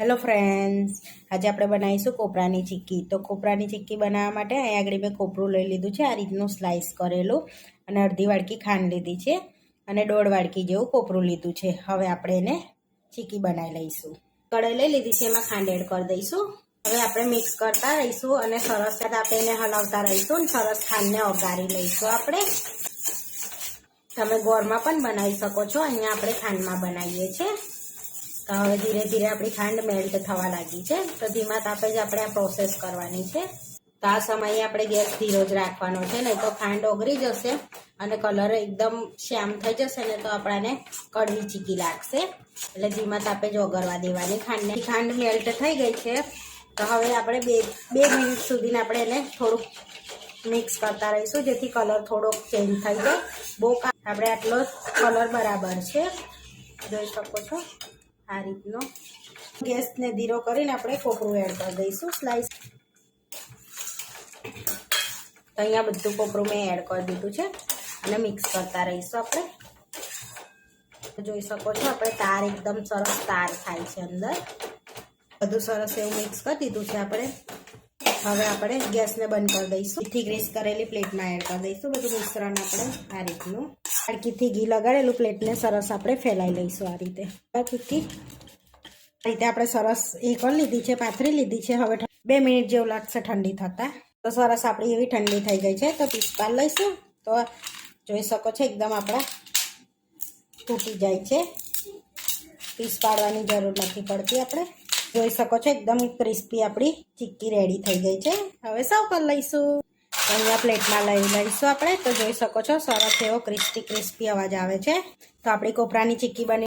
Hello friends આજે આપણે બનાવીશું કોપરાની ચીક્કી. તો કોપરાની ચીક્કી બનાવવા માટે અહીંયા આગળ મેં કોપરું લઈ લીધું છે. આ રીતનું સ્લાઇસ કરેલું અને અડધી વાડકી ખાંડ લીધી છે અને દોઢ વાડકી જેવું કોપરું લીધું છે. હવે આપણે એને ચીક્કી બનાવી લઈશું. કઢાઈ લઈ લીધી છે, એમાં ખાંડ એડ કરી દઈશું. હવે આપણે મિક્સ કરતા રહીશું અને સરસ આપણે એને હલાવતા રહીશું અને સરસ ખાંડને ઓગારી લઈશું આપણે. તમે ગોળમાં પણ બનાવી શકો છો. અહીંયા આપણે ખાંડમાં બનાવીએ છીએ. તો હવે ધીરે ધીરે આપણી ખાંડ મેલ્ટ થવા લાગી છે. તો ધીમા તાપે જ આપણે આ પ્રોસેસ કરવાની છે. તો આ સમયે આપણે ગેસ ધીરો જ રાખવાનો છે. નહીં તો ખાંડ ઓગળી જશે અને કલર એકદમ શ્યામ થઈ જશે ને તો આપણાને કડવી ચીકી લાગશે. એટલે ધીમા તાપે જ ઓગળવા દેવાની ખાંડને. ખાંડ મેલ્ટ થઈ ગઈ છે. તો હવે આપણે બે બે મિનિટ સુધીને આપણે એને થોડુંક મિક્સ કરતા રહીશું, જેથી કલર થોડોક ચેન્જ થઈ જાય. બહુ આપણે આટલો કલર બરાબર છે. જોઈ શકો છો? આ રીતનો. ગેસને ધીરો કરીને આપણે કોપરું એડ કરી દઈશું સ્લાઇસ તો અહીંયા બધું કોપરું મેં એડ કરી દીધું છે. અને મિક્સ કરતા રહીશું આપણે. જોઈ શકો છો, આપણે તાર એકદમ સરસ તાર થાય છે અંદર. બધું સરસ એવું મિક્સ કરી દીધું છે આપણે. હવે આપણે ગેસને બંધ કરી દઈશું. ઘીથી ગ્રીસ કરેલી પ્લેટમાં એડ કરી દઈશું, બધું મિશ્રણ આપણે આ રીતનું. હાડકીથી ઘી લગાડેલું પ્લેટને સરસ આપણે ફેલાઈ લઈશું આ રીતે. હાડકીથી આ રીતે આપણે સરસ એ કરી લીધી છે, પાથરી લીધી છે. હવે બે મિનિટ જેવું લાગશે ઠંડી થતાં. તો સરસ આપણી એવી ઠંડી થઈ ગઈ છે. તો પીસ પાડી લઈશું. તો જોઈ શકો છો, એકદમ આપણા તૂટી જાય છે. પીસ પાડવાની જરૂર નથી પડતી આપણે. જોઈ શકો છો, એકદમ ક્રિસ્પી આપણી ચીક્કી રેડી થઈ ગઈ છે. હવે સર્વ કરી લઈશું. અહીંયા પ્લેટમાં લઈ લઈશું આપણે. તો જોઈ શકો છો, સરસ એવો ક્રિસ્પી ક્રિસ્પી અવાજ આવે છે. તો આપણી કોપરાની ચીક્કી બની